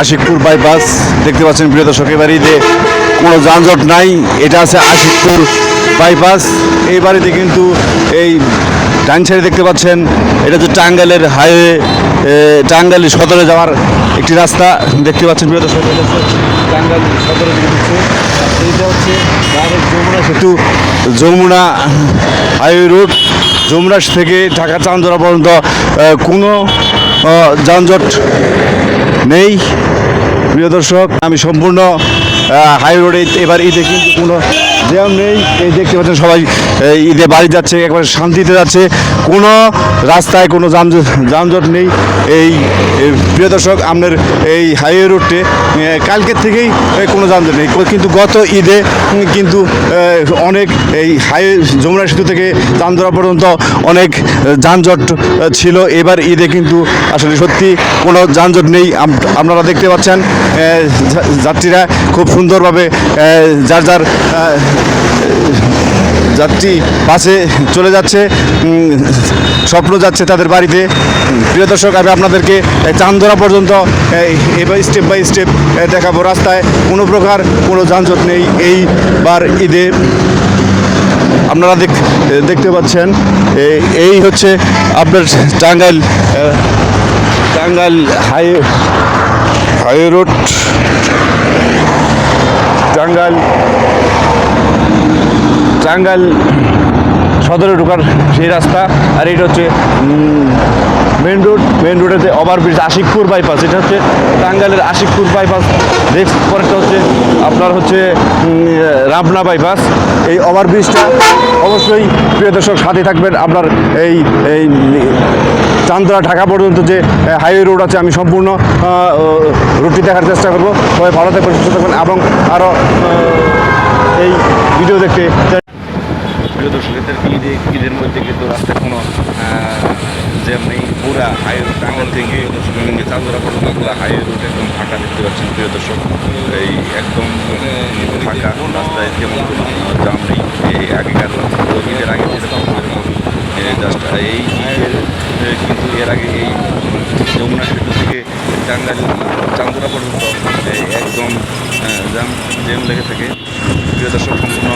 Ashikpur bypass দেখতে পাচ্ছেন প্রিয় দর্শক বাড়িতে কোনো যানজট নাই, এটা আছে আশিকপুর বাইপাস এই বাড়িতে কিন্তু এই ডান সাইডে দেখতে পাচ্ছেন, এটা হচ্ছে টাঙ্গাইলের হাইওয়ে টাঙ্গাইল সদরে যাওয়ার একটি রাস্তা, দেখতে পাচ্ছেন প্রিয় দর্শক হচ্ছে সদরে এইটা হচ্ছে যমুনা সেতু, যমুনা হাইওয়ে রোড, যমুনা থেকে ঢাকা চান্দরা পর্যন্ত কোনো যানজট নেই। প্রিয় দর্শক আমি সম্পূর্ণ হাই রোডে এবার ঈদে কিন্তু কোনো জ্যাম নেই, এই দেখতে পাচ্ছেন সবাই ঈদে বাড়ি যাচ্ছে, একবারে শান্তিতে যাচ্ছে। কোনো রাস্তায় কোনো যানজট নেই। এই প্রিয় দর্শক, আপনার এই হাইওয়ে রোডটে কালকের থেকেই কোনো যানজট নেই। কিন্তু গত ঈদে কিন্তু অনেক এই হাইওয়ে, যমুনা সেতু থেকে চান্দরা পর্যন্ত অনেক যানজট ছিল। এবার ঈদে কিন্তু আসলে সত্যি কোনো যানজট নেই। আপনারা দেখতে পাচ্ছেন যাত্রীরা খুব সুন্দরভাবে যার যার যাত্রী বাসে চলে যাচ্ছে স্বপ্ন যাচ্ছে তাদের বাড়িতে। প্রিয় দর্শক, আমি আপনাদেরকে চান্দরা পর্যন্ত এবার স্টেপ বাই স্টেপ দেখাবো। রাস্তায় কোনো প্রকার কোনো যানজট নেই এইবার ঈদে। আপনারা দেখ- দেখতে পাচ্ছেন এই হচ্ছে আপনার Tangail Tangail high highway road Tangail Tangail সদরে ঢোকার সেই রাস্তা, আর এটা হচ্ছে মেন রোড মেন রোডেতে ওভারব্রিজ আশিকপুর বাইপাস এটা হচ্ছে টাঙ্গাইলের আশিকপুর বাইপাস নেক্সট পরেরটা হচ্ছে আপনার হচ্ছে রামনা বাইপাস এই ওভারব্রিজটা অবশ্যই প্রিয় দর্শক, সাথে থাকবেন আপনার এই এই চান্দরা ঢাকা পর্যন্ত যে হাইওয়ে রোড আছে, আমি সম্পূর্ণ রুটটি দেখার চেষ্টা করব। সবাই ভালো থাকবেন, সুস্থ থাকবেন এবং আরও এই ভিডিও দেখতে প্রিয় দর্শক, এদের ঈদে, ঈদের মধ্যে কিন্তু রাস্তায় কোনো জ্যাম নেই। পুরা হাইওয়ে টাঙ্গাল থেকে চাঁদরা পর্যন্ত পুরো হাইওয়ে রুট একদম ফাঁকা দেখতে পাচ্ছেন, প্রিয় দর্শক। এই একদম ফাঁকা রাস্তায় কোনো জাম নেই। আগেকার তো ঈদের আগে যেরকম জাস্ট এই ঈদের কিন্তু এর আগে এই যমুনা সেতু থেকে টাঙ্গাইল চান্দুরা পর্যন্ত এই একদম জ্যাম জ্যাম লেগে থাকে। প্রিয় দর্শক, সম্পূর্ণ